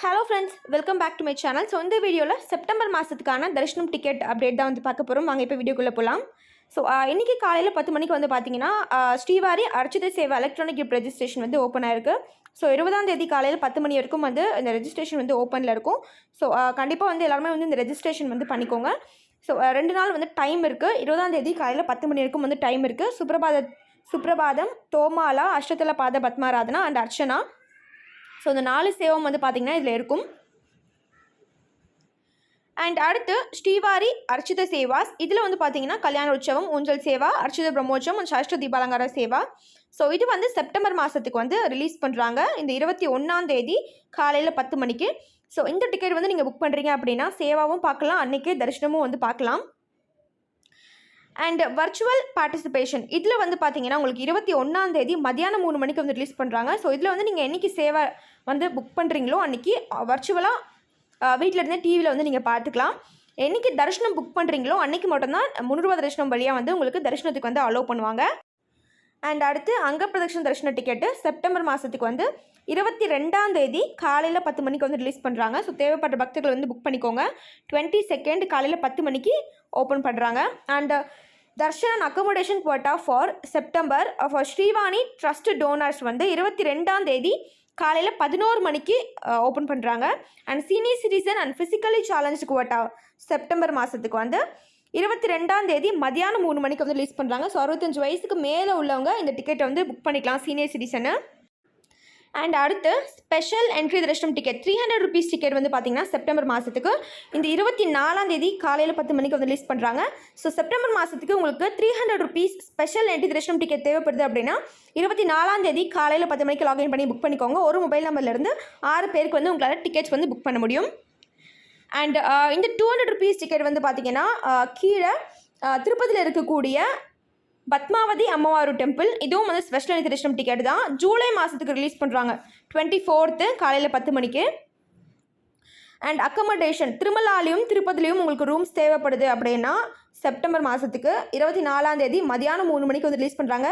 Hello friends welcome back to my channel so இந்த வீடியோவில் September மாதத்துக்கான தரிசனம் டிக்கெட் அப்டேட் தான் வந்து பார்க்க போகிறோம் வாங்க இப்போ வீடியோக்குள்ளே போகலாம் ஸோ இன்றைக்கி காலையில் பத்து மணிக்கு வந்து பார்த்தீங்கன்னா Srivari Arjitha Seva electronic gift registration வந்து ஓப்பன் ஆயிருக்கு. ஸோ இருபதாம் தேதி காலையில் பத்து மணி வரைக்கும் வந்து இந்த ரெஜிஸ்ட்ரேஷன் வந்து ஓப்பனில் இருக்கும். ஸோ கண்டிப்பாக வந்து எல்லாருமே வந்து இந்த ரெஜிஸ்ட்ரேஷன் வந்து பண்ணிக்கோங்க. ஸோ ரெண்டு நாள் வந்து டைம் இருக்குது இருபதாம் தேதி காலையில் பத்து மணி வரைக்கும் வந்து டைம் இருக்குது சுப்ரபாத சுப்ரபாதம் தோமாலா அஷ்டதல பாத பத்மாராதனா அண்ட் அர்ச்சனா. ஸோ இந்த நாலு சேவம் வந்து பார்த்திங்கன்னா இதில் இருக்கும். அண்ட் அடுத்து ஸ்ரீவாரி அர்ச்சித சேவாஸ். இதில் வந்து பார்த்தீங்கன்னா கல்யாண உற்சவம் ஊஞ்சல் சேவா அர்ச்சித பிரம்மோற்சவம் and சாஷ்ட தீபாலங்கார சேவா. ஸோ இது வந்து செப்டம்பர் மாதத்துக்கு வந்து ரிலீஸ் பண்ணுறாங்க இந்த இருபத்தி ஒன்றாம் தேதி காலையில் பத்து மணிக்கு. ஸோ இந்த டிக்கெட் வந்து நீங்கள் புக் பண்ணுறீங்க அப்படின்னா சேவாவும் பார்க்கலாம். அன்றைக்கே தரிசனமும் வந்து பார்க்கலாம். அண்ட் வர்ச்சுவல் பார்ட்டிசிபேஷன் இதில் வந்து பார்த்தீங்கன்னா உங்களுக்கு இருபத்தி ஒன்றாம் தேதி மதியானம் மூணு மணிக்கு வந்து ரிலீஸ் பண்ணுறாங்க ஸோ இதில் வந்து நீங்கள் என்னைக்கு சேவை வந்து புக் பண்ணுறீங்களோ அன்றைக்கி வர்ச்சுவலாக வீட்டில் இருந்தே டிவியில் வந்து நீங்கள் பார்த்துக்கலாம் என்னைக்கு தரிசனம் புக் பண்ணுறீங்களோ அன்றைக்கி மட்டும்தான் முந்நூறுரூவா தரிசனம் வழியாக வந்து உங்களுக்கு தரிசனத்துக்கு வந்து அலோவ் பண்ணுவாங்க. அண்ட் அடுத்து அங்க தரிசன டிக்கெட்டு செப்டம்பர் மாதத்துக்கு வந்து இருபத்தி ரெண்டாம் தேதி காலையில் பத்து மணிக்கு வந்து ரிலீஸ் பண்ணுறாங்க ஸோ தேவைப்பட்ட பக்தர்கள் வந்து புக் பண்ணிக்கோங்க. டுவெண்ட்டி செகண்ட் காலையில் பத்து மணிக்கு ஓப்பன் பண்ணுறாங்க and darshan accommodation quota for September for Srivani trust donors வந்து இருபத்தி ரெண்டாம் தேதி காலையில் பதினோரு மணிக்கு ஓப்பன் பண்ணுறாங்க and senior citizen and physically challenged quota September மாதத்துக்கு வந்து இருபத்தி ரெண்டாம் தேதி மதியானம் மூணு மணிக்கு வந்து ரிலீஸ் பண்ணுறாங்க ஸோ அறுபத்தஞ்சு வயசுக்கு மேலே உள்ளவங்க இந்த டிக்கெட்டை வந்து புக் பண்ணிக்கலாம் சீனியர் சிட்டிசனு அண்ட் அடுத்து special entry darshan ticket three hundred rupees ticket வந்து பார்த்திங்கன்னா செப்டம்பர் மாதத்துக்கு இந்த இருபத்தி நாலாம் தேதி காலையில் பத்து மணிக்கு வந்து ரிலீஸ் பண்ணுறாங்க ஸோ செப்டம்பர் மாதத்துக்கு உங்களுக்கு three hundred rupees special entry darshan ticket தேவைப்படுது அப்படின்னா இருபத்தி நாலாம் தேதி காலையில் பத்து மணிக்கு லாகின் பண்ணி புக் பண்ணிக்கோங்க. ஒரு மொபைல் நம்பர்லேருந்து ஆறு பேருக்கு வந்து உங்களால் டிக்கெட்ஸ் வந்து புக் பண்ண முடியும். அண்ட் இந்த டூ ஹண்ட்ரட் ருபீஸ் டிக்கெட் வந்து பார்த்திங்கன்னா கீழே திருப்பதியில் இருக்கக்கூடிய பத்மாவதி அம்மவாரு டெம்பிள் இதுவும் வந்து ஸ்பெஷல் தரிசனம் டிக்கெட் தான். ஜூலை மாதத்துக்கு ரிலீஸ் பண்ணுறாங்க டுவெண்ட்டி ஃபோர்த்து காலையில் பத்து மணிக்கு. அண்ட் அக்கமடேஷன் திருமலாலையும் திருப்பதிலையும் உங்களுக்கு ரூம்ஸ் தேவைப்படுது அப்படின்னா செப்டம்பர் மாதத்துக்கு இருபத்தி நாலாம் தேதி மதியானம் மூணு மணிக்கு வந்து ரிலீஸ் பண்ணுறாங்க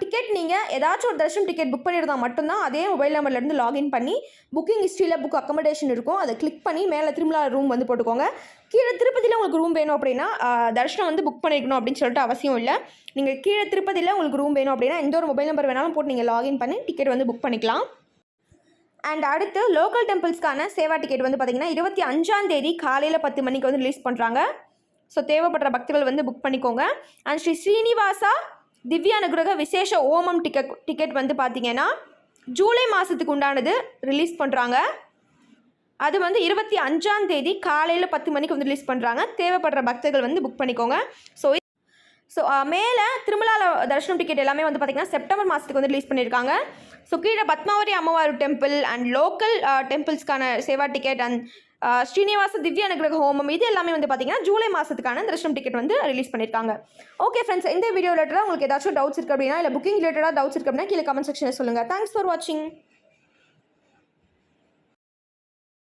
டிக்கெட் நீங்கள் ஏதாச்சும் ஒரு தர்ஷன் டிக்கெட் புக் பண்ணியிருந்தா மட்டும்தான் அதே மொபைல் நம்பர்லேருந்து லாகின் பண்ணி புக்கிங் ஹிஸ்ட்ரியில் புக் அக்கமடேஷன் இருக்கும். அதை கிளிக் பண்ணி மேலே திருமலா ரூம் வந்து போட்டுக்கோங்க. கீழே திருப்பதியில் உங்களுக்கு ரூம் வேணும் அப்படின்னா தர்ஷனம் வந்து புக் பண்ணிக்கணும் அப்படின்னு சொல்லிட்டு அவசியம் இல்லை. நீங்கள் கீழே திருப்பதியில் உங்களுக்கு ரூம் வேணும் அப்படின்னா எந்த ஒரு மொபைல் நம்பர் வேணாலும் போட்டு நீங்கள் லாகின் பண்ணி டிக்கெட் வந்து புக் பண்ணிக்கலாம். அண்ட் அடுத்து லோக்கல் டெம்பிள்ஸ்க்கான சேவா டிக்கெட் வந்து பார்த்தீங்கன்னா இருபத்தி அஞ்சாம் தேதி காலையில் பத்து மணிக்கு வந்து ரிலீஸ் பண்ணுறாங்க ஸோ தேவைப்படுற பக்தர்கள் வந்து புக் பண்ணிக்கோங்க. அண்ட் ஸ்ரீ ஸ்ரீனிவாசா திவ்ய அனுகிரக விசேஷ ஓமம் டிக்கெட் டிக்கெட் வந்து பார்த்தீங்கன்னா ஜூலை மாதத்துக்கு உண்டானது ரிலீஸ் பண்ணுறாங்க அது வந்து இருபத்தி அஞ்சாம் தேதி காலையில் பத்து மணிக்கு வந்து ரிலீஸ் பண்ணுறாங்க தேவைப்படுற பக்தர்கள் வந்து புக் பண்ணிக்கோங்க. ஸோ ஸோ மேலே திருமலால தர்ஷனம் டிக்கெட் எல்லாமே வந்து பார்த்திங்கன்னா செப்டம்பர் மாதத்துக்கு வந்து ரிலீஸ் பண்ணியிருக்காங்க ஸோ கீழே Padmavati Ammavaru temple and local டெம்பிள்ஸ்க்கான Seva ticket and Srinivasa திவ்ய அனுகிரக ஹோமம் இது எல்லாமே வந்து பார்த்தீங்கன்னா ஜூலை மாதத்துக்கான தரிசனம் டிக்கெட் வந்து ரிலீஸ் பண்ணியிருக்காங்க ஓகே ஃப்ரெண்ட்ஸ் இந்த வீடியோ ரிலேட்டடாக உங்களுக்கு ஏதாச்சும் டவுட்ஸ் இருக்குது அப்படின்னா இல்லை புக்கிங் ரிலேட்டடாக டவுட்ஸ் இருக்குது அப்படின்னா கீழே கமெண்ட் செக்ஷனில் சொல்லுங்கள் தேங்க்ஸ் ஃபார் வாட்சிங்